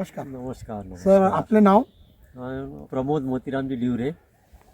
नमस्कार. नमस्कार सर नमस्कार आपले नाव? अं, प्रमोद मोतीरामजी डिवरे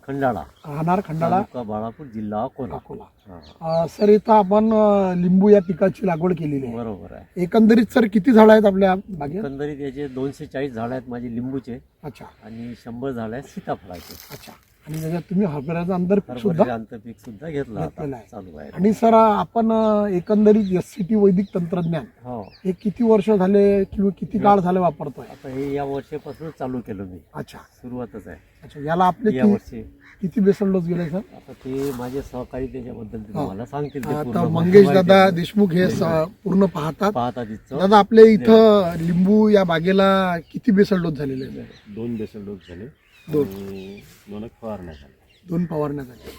खंडाळा. राहणार खंडाळा. तालुका बाळापूर जिल्हा अकोला. अकोला. हा, अ, सर इथं आपण अ, लिंबू या पिकाची लागवड केलेली आहे. बरोबर आहे. एकंदरीत सर किती झाड आहेत आपल्या बागेत? एकंदरीत याचे दोनशे चाळीस झाड आहेत माझे लिंबूचे. अच्छा. आणि शंभर झाड आहेत सीताफळाचे. अच्छा. आणि त्याच्यात तुम्ही हरभऱ्याचं अंतर सुद्धा आंतरपीक सुद्धा घेतलं आता. घेतलेलं आहे. चालू आहे. आणि सर आपण अ, एकंदरीत एस सी टी वैदिक तंत्रज्ञान हो. हे किती वर्ष झाले किंवा किती काळ झाले वापरतोय? आता हे या वर्षापासून चालू केलं मी. अच्छा. सुरुवातच आहे. अच्छा याला आपले या कि- वर्षी. किती बेसल डोस गेले सर? आता ते माझे सहकारी त्याच्याबद्दल ते हो. तुम्हाला सांगतील ते पूर्ण आता माहिती मंगेश दादा आहे. देशमुख हे स- पूर्ण पाहतात. पाहता तिथं दादा आपल्या इथं लिंबू या बागेला किती बेसल डोस झालेले आहेत? दोन बेसल डोस झाले. दोन. आणि दोन फवारण्या झाल्या दोन फवारण्या झाल्या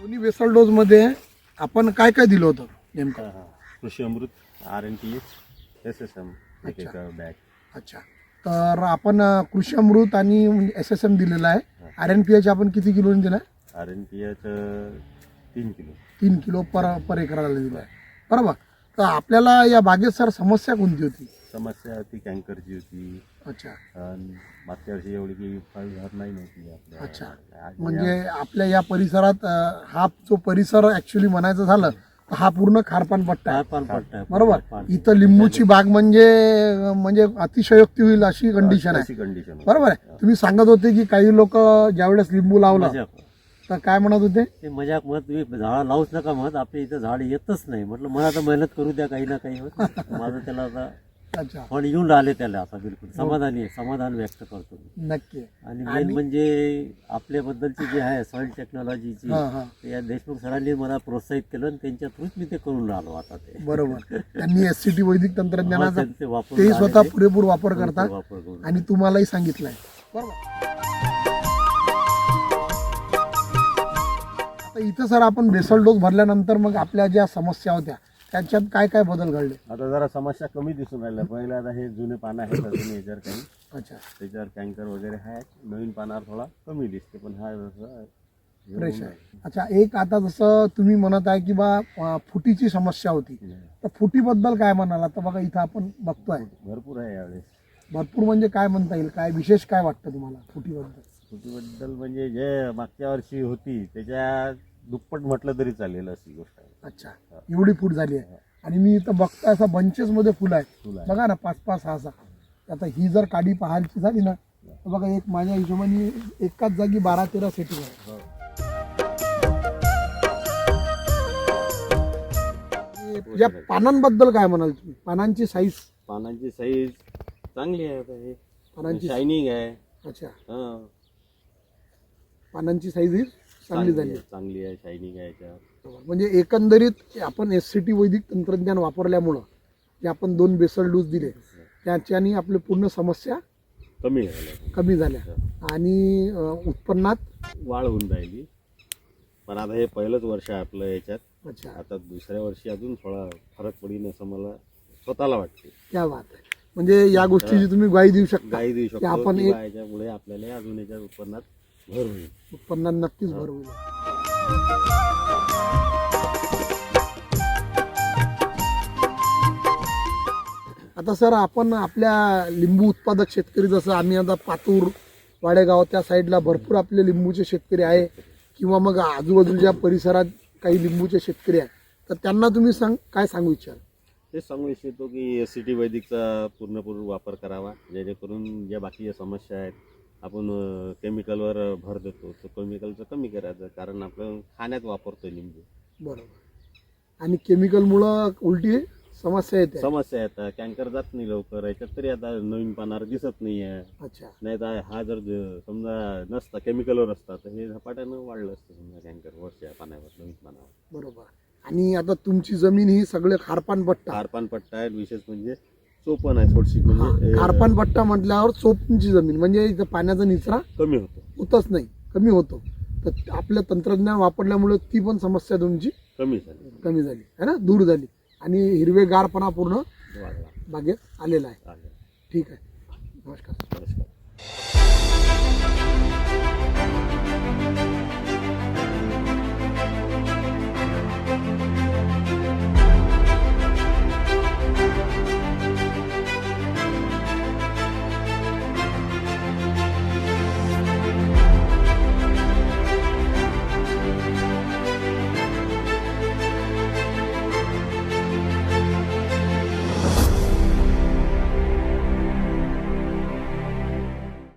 दोन्ही बेसल डोस मध्ये आपण काय काय दिलं होतं नेमकं? हा, हा. Krishi Amrut R N T H S S M एक. बॅग अच्छा. तर आपण अं, कृषी अमृत आणि एस एस एम दिलेला आहे. आर एन पी एच आपण किती किलोने दिलाय? आर एन टी एच तीन किलो. तीन किलो पर पर एकराला दिलाय. बरोबर. तर आपल्याला या बागेत सर समस्या कोणती होती? समस्या होती कँकरची होती. अच्छा. आणि मागच्या वर्षी एवढी की फळ झाड नाही नव्हती आपल्या. अच्छा. म्हणजे आपल्या या परिसरात अं, हा जो परिसर ऍक्च्युली म्हणायचं झालं तर हा पूर्ण खारपान पट्टा आहे. पान पडतं बरोबर? इथं लिंबूची बाग म्हणजे म्हणजे अतिशयोक्ती होईल अशी कंडिशन आहे. अशी कंडिशन बरोबर आहे? तुम्ही सांगत होते की काही लोक ज्यावेळेस लिंबू लावलं मजाक. तर काय म्हणत होते? ते मजाक मत तुम्ही झाड लावूच नका मत आपल्या इथं झाड येतच नाही. म्हटलं मला आता मेहनत करू द्या काही ना काही होत. माझं त्याला आता अच्छा. फळ येऊन राहिले त्याला आता बिलकुल. समाधानी आहे. समाधान व्यक्त करतो मी. नक्की आणि मेन म्हणजे आपल्याबद्दलची जी आहे सॉइल टेक्नॉलॉजीची हा हा. ते या देशमुख सरांनी मला प्रोत्साहित केलं आणि त्यांच्या थ्रूच मी ते करून राहिलो आता ते. बरोबर. त्यांनी एस सी टी वैदिक हा, तंत्रज्ञानाचा त्यांचे वापर तेही स्वतः. पुरेपूर वापर करतात वापर करून. आणि तुम्हालाही सांगितलंय. बरोबर. आता इथं सर आपण बेसल डोस भरल्यानंतर मग आपल्या ज्या समस्या होत्या त्याच्यात काय काय बदल घडले? आता जरा समस्या कमी दिसून राहिल्या. पहिले आता हे जुने पानं आहेत अजून याच्यावर काही. अच्छा. त्याच्यावर कँकर वगैरे आहे. नवीन पानावर थोडा कमी दिसते पण हा जसं फ्रेश आहे. अच्छा एक आता जसं तुम्ही म्हणत आहे की बा फुटीची समस्या होती. तर फुटीबद्दल काय म्हणाल आता बघा इथं आपण बघतोय. भरपूर आहे यावेळेस. भरपूर म्हणजे काय म्हणता येईल? काय विशेष काय वाटतं तुम्हाला फुटीबद्दल? स्कूटीबद्दल म्हणजे जे मागच्या वर्षी होती त्याच्या दुप्पट म्हटलं तरी चालेल अशी गोष्ट आहे. अच्छा. एवढी फूट झाली आहे. आणि मी इथं बघतोय असं बंचेस मध्ये फुलं आहेत. आहे. बघा ना पाच पाच सहा सहा आता ही जर काडी पाहायची झाली ना तर बघा एक माझ्या हिशोबाने एकाच जागी बारा तेरा सेटिंग आहे हो. या पानांबद्दल काय म्हणाल तुम्ही? पानांची साईज पानांची साईज चांगली आहे आता हे. पानांची शायनिंग आहे. अच्छा. हा. पानांची साईज ही? चांगली झाली. आहे. चांगली आहे शायनिंग आहे याच्यावर म्हणजे एकंदरीत आपण एस सी टी वैदिक तंत्रज्ञान वापरल्यामुळं जे आपण दोन बेसल डोस दिले त्याच्यानी आपली पूर्ण समस्या कमी झालं कमी झाल्या. आणि अं, उत्पन्नात वाढ होऊन राहिली. पण आता हे पहिलंच वर्ष आहे आपलं याच्यात. अच्छा. आता दुसऱ्या वर्षी अजून थोडा फरक पडीन असं मला स्वतःला वाटते. क्या बात आहे. म्हणजे या गोष्टीची तुम्ही ग्वाही देऊ शकता गाई देऊ की शकतो आपण किंवा याच्यामुळे आपल्याला अजून याच्या उत्पन्नात भर होईल. उत्पन्नात नक्कीच भर होईल. आता सर आपण आपल्या लिंबू उत्पादक शेतकरी जसं आम्ही आता पातूर वाडेगाव त्या साईडला भरपूर आपले लिंबूचे शेतकरी आहे किंवा मग आजूबाजूच्या परिसरात काही लिंबूचे शेतकरी आहे तर त्यांना तुम्ही सांग काय सांगू इच्छाल तेच सांगू इच्छितो की एस सी टी वैदिकचा पूर्णपूर वापर करावा जेणेकरून ज्या बाकीच्या समस्या आहेत आपण केमिकलवर भर देतो. तर केमिकलचं कमी करायचं कारण आपण खाण्यात वापरतो लिंबू. बरोबर. आणि केमिकलमुळं उलटी समस्या येते. समस्या येतात कँकर जात नाही लवकर. याच्यात तरी आता नवीन पानावर दिसत नाही आहे अच्छा. नाही तर हा जर समजा नसता केमिकलवर असता तर हे झपाट्यानं वाढलं असतं समजा कँकर वरच्या पाण्यावर नवीन पानावर. बरोबर. आणि आता तुमची जमीन ही सगळे खारपान पट्टा खारपान पट्टा आहे विशेष म्हणजे चोपण आहे थोडीशी म्हणजे खारपान पट्टा म्हटल्यावर चोपची जमीन म्हणजे इथं पाण्याचा निचरा कमी होतो. होतच नाही कमी होतो. तर आपलं तंत्रज्ञान वापरल्यामुळे ती पण समस्या तुमची कमी झाली. कमी झाली है ना? दूर झाली. आणि हिरवेगारपणा पूर्ण वाढला. बागेत आलेला आहे. ठीक आहे. नमस्कार. नमस्कार.